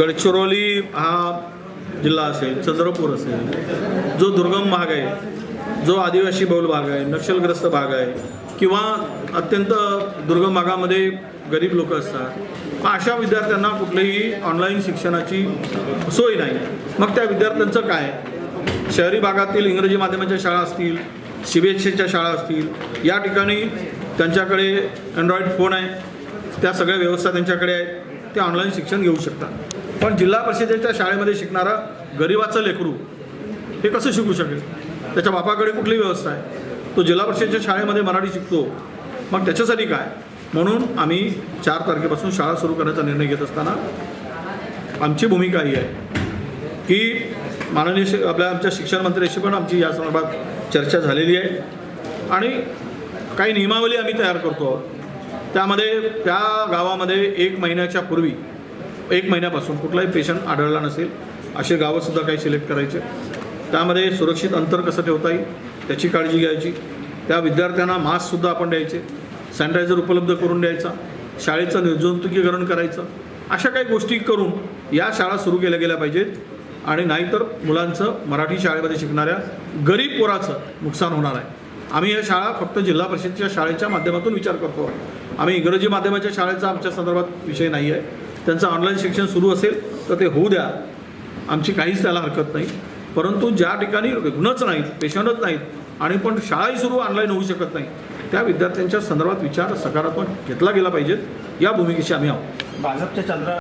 गडचिरोली हा जिल्हा असेल चंद्रपूर असेल जो दुर्गम भाग आहे जो आदिवासी बहुल भाग आहे नक्षलग्रस्त भाग आहे किंवा अत्यंत दुर्गम भागामध्ये गरीब लोक असतात मग अशा विद्यार्थ्यांना कुठलीही ऑनलाईन शिक्षणाची सोय नाही. मग त्या विद्यार्थ्यांचं काय? शहरी भागातील इंग्रजी माध्यमाच्या शाळा असतील सी बी एस सीच्या शाळा असतील या ठिकाणी त्यांच्याकडे अँड्रॉईड फोन आहे त्या सगळ्या व्यवस्था त्यांच्याकडे आहेत ते ऑनलाईन शिक्षण घेऊ शकतात. पण जिल्हा परिषदेच्या शाळेमध्ये शिकणारा गरिबाचं लेकरू हे कसं शिकू शकेल? त्याच्या बापाकडे कुठली व्यवस्था आहे? तो जिल्हा परिषदेच्या शाळेमध्ये मराठी शिकतो. मग त्याच्यासाठी काय? म्हणून आम्ही चार तारखेपासून शाळा सुरू करण्याचा निर्णय घेत असताना आमची भूमिका ही आहे की माननीय शि आपल्या आमच्या शिक्षण मंत्र्याशी पण आमची या संदर्भात चर्चा झालेली आहे. आणि काही नियमावली आम्ही तयार करतो आहोत. त्यामध्ये त्या गावामध्ये एक महिन्याच्या पूर्वी एक महिन्यापासून कुठलाही पेशंट आढळला नसेल असे गावंसुद्धा काही सिलेक्ट करायचे. त्यामध्ये सुरक्षित अंतर कसं ठेवता येईल त्याची काळजी घ्यायची. त्या विद्यार्थ्यांना मास्कसुद्धा आपण द्यायचे. सॅनिटायझर उपलब्ध करून द्यायचा. शाळेचं निर्जंतुकीकरण करायचं. अशा काही गोष्टी करून या शाळा सुरू केल्या गेल्या पाहिजेत. आणि नाहीतर मुलांचं मराठी शाळेमध्ये शिकणाऱ्या गरीब पोराचं नुकसान होणार आहे. आम्ही या शाळा फक्त जिल्हा परिषदेच्या शाळेच्या माध्यमातून विचार करतो. आम्ही इंग्रजी माध्यमाच्या शाळेचा आमच्या संदर्भात विषय नाही आहे त्यांचं ऑनलाईन शिक्षण सुरू असेल तर ते होऊ द्या. आमची काहीच त्याला हरकत नाही. परंतु ज्या ठिकाणी रुग्णच नाहीत पेशंटच नाहीत आणि पण शाळाही सुरू ऑनलाईन होऊ शकत नाही त्या विद्यार्थ्यांच्या संदर्भात विचार सकारात्मक घेतला गेला पाहिजेत या भूमिकेशी आम्ही आहोत. भाजपच्या चंद्र